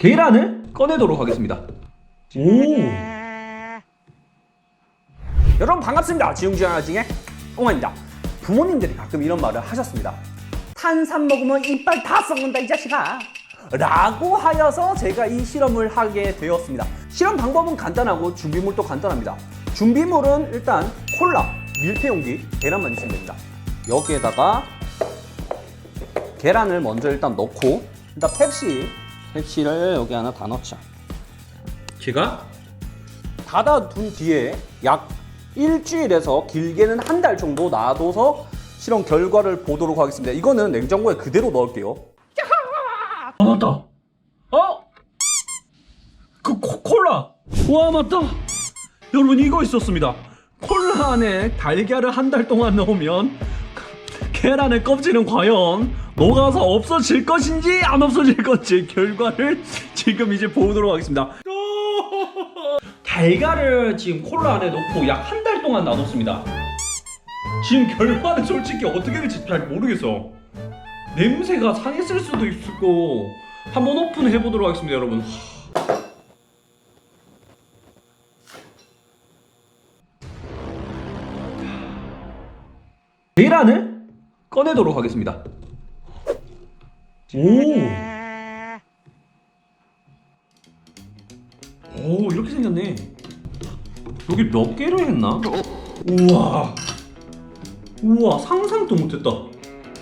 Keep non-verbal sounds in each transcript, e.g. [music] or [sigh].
계란을 꺼내도록 하겠습니다. 오. 여러분 반갑습니다. 지웅지아징의 옹아입니다. 부모님들이 가끔 이런 말을 하셨습니다. 탄산 먹으면 이빨 다 썩는다 이 자식아. 라고 하여서 제가 이 실험을 하게 되었습니다. 실험 방법은 간단하고 준비물도 간단합니다. 준비물은 일단 콜라, 밀폐용기, 계란만 있으면 됩니다. 여기에다가 계란을 먼저 일단 넣고 일단 펩시, 펩시를 여기 하나 다 넣자. 제가 닫아둔 뒤에 약 일주일에서 길게는 한 달 정도 놔둬서 실험 결과를 보도록 하겠습니다. 이거는 냉장고에 그대로 넣을게요. 아 맞다. 어? 그 코, 콜라. 와 맞다. 여러분 이거 있었습니다. 콜라 안에 달걀을 한 달 동안 넣으면 [laughs] 계란의 껍질은 과연 녹아서 없어질 것인지 안 없어질 건지 결과를 지금 이제 보도록 하겠습니다. 달걀을 지금 콜라 안에 넣고 약 한 달 동안 놔뒀습니다. 지금 결과는 솔직히 어떻게 될지 잘 모르겠어. 냄새가 상했을 수도 있고 한번 오픈해 보도록 하겠습니다, 여러분. 계란을 꺼내도록 하겠습니다. 오. 오, 이렇게 생겼네. 여기 몇 개로 했나? 우와. 우와, 상상도 못했다.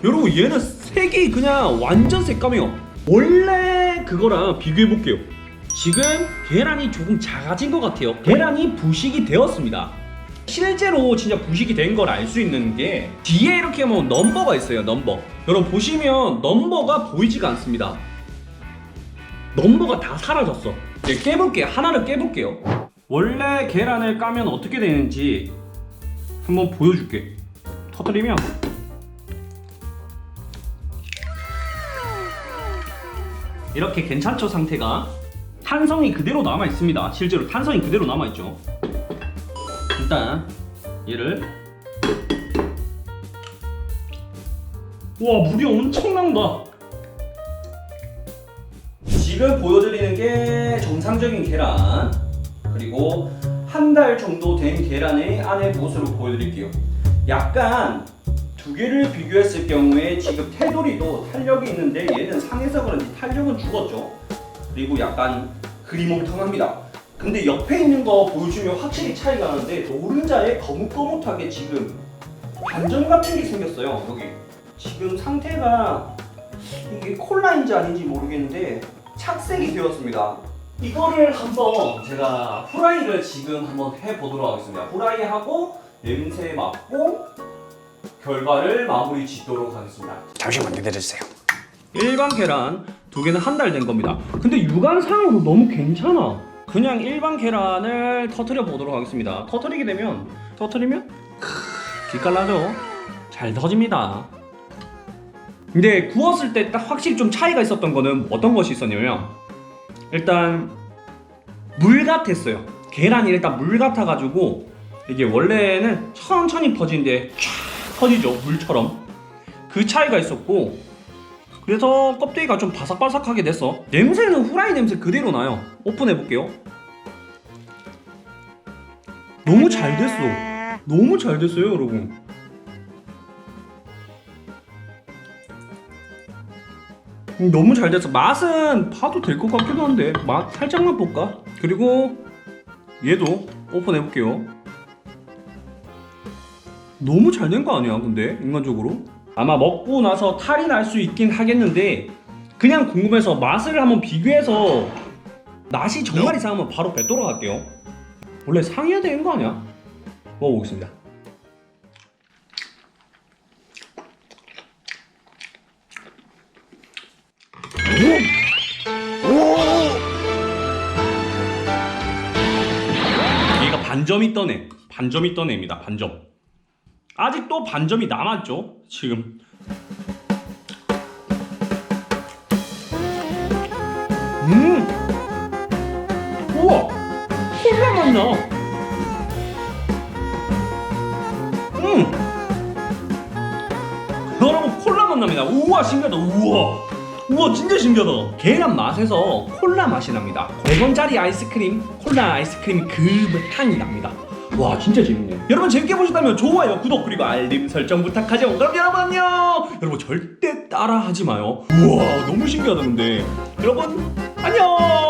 여러분 얘는 색이 그냥 완전 새까매요 원래 그거랑 비교해 볼게요 지금 계란이 조금 작아진 것 같아요 계란이 부식이 되었습니다 실제로 진짜 부식이 된 걸 알 수 있는 게 뒤에 이렇게 뭐 넘버가 있어요 넘버. 여러분 보시면 넘버가 보이지가 않습니다. 넘버가 다 사라졌어. 이제 깨볼게요. 하나를 깨볼게요. 원래 계란을 까면 어떻게 되는지 한번 보여줄게. 터뜨리면. 이렇게 괜찮죠 상태가? 탄성이 그대로 남아 있습니다. 실제로 탄성이 그대로 남아 있죠 일단 얘를 와 물이 엄청 나온다 지금 보여드리는 게 정상적인 계란 그리고 한 달 정도 된 계란의 안의 모습을 보여드릴게요 약간 두 개를 비교했을 경우에 지금 테두리도 탄력이 있는데 얘는 상해서 그런지 탄력은 죽었죠. 그리고 약간 그리몽텅합니다. 근데 옆에 있는 거 보여주면 확실히 차이가 나는데 노른자에 거뭇거뭇하게 지금 반점 같은 게 생겼어요. 여기 지금 상태가 이게 콜라인지 아닌지 모르겠는데 착색이 되었습니다. 이거를 한번 제가 후라이를 지금 한번 해보도록 하겠습니다. 후라이하고 냄새 맡고 결과를 마무리 짓도록 하겠습니다. 잠시만 기다려주세요. 일반 계란 두 개는 한 달 된 겁니다. 근데 육안상으로 너무 괜찮아. 그냥 일반 계란을 터트려 보도록 하겠습니다. 터트리게 되면 터트리면 기깔나죠? 잘 터집니다. 근데 구웠을 때 딱 확실히 좀 차이가 있었던 거는 어떤 것이 있었냐면 일단 물 같았어요. 계란이 일단 물 같아가지고 이게 원래는 천천히 퍼지는데 쫙 퍼지죠 물처럼 그 차이가 있었고 그래서 껍데기가 좀 바삭바삭하게 됐어 냄새는 후라이 냄새 그대로 나요. 오픈해 볼게요. 너무 잘 됐어. 너무 잘 됐어요 여러분. 음, 너무 잘 됐어. 맛은 봐도 될 것 같기도 한데 맛 살짝만 볼까? 그리고 얘도 오픈해 볼게요. 너무 잘 된 거 아니야 근데 인간적으로 아마 먹고 나서 탈이 날 수 있긴 하겠는데 그냥 궁금해서 맛을 한번 비교해서 맛이 정말 이상하면 바로 뱉도록 할게요. 원래 상해야 되는 거 아니야? 먹어보겠습니다. 얘가 반점이 떠네. 반점이 떠내입니다 반점 아직도 반점이 남았죠 지금. 음! 우와! 콜라 맛 나? 음! 여러분 콜라 맛 납니다. 우와 신기하다. 우와! 우와 진짜 신기하다. 계란 맛에서 콜라 맛이 납니다. 100원짜리 아이스크림 콜라 아이스크림 그 향이 납니다 와 진짜 재밌네요 여러분 재밌게 보셨다면 좋아요 구독 그리고 알림 설정 부탁하죠. 그럼 여러분 안녕! 여러분 절대 따라하지 마요. 우와 너무 신기하다 근데. 여러분 안녕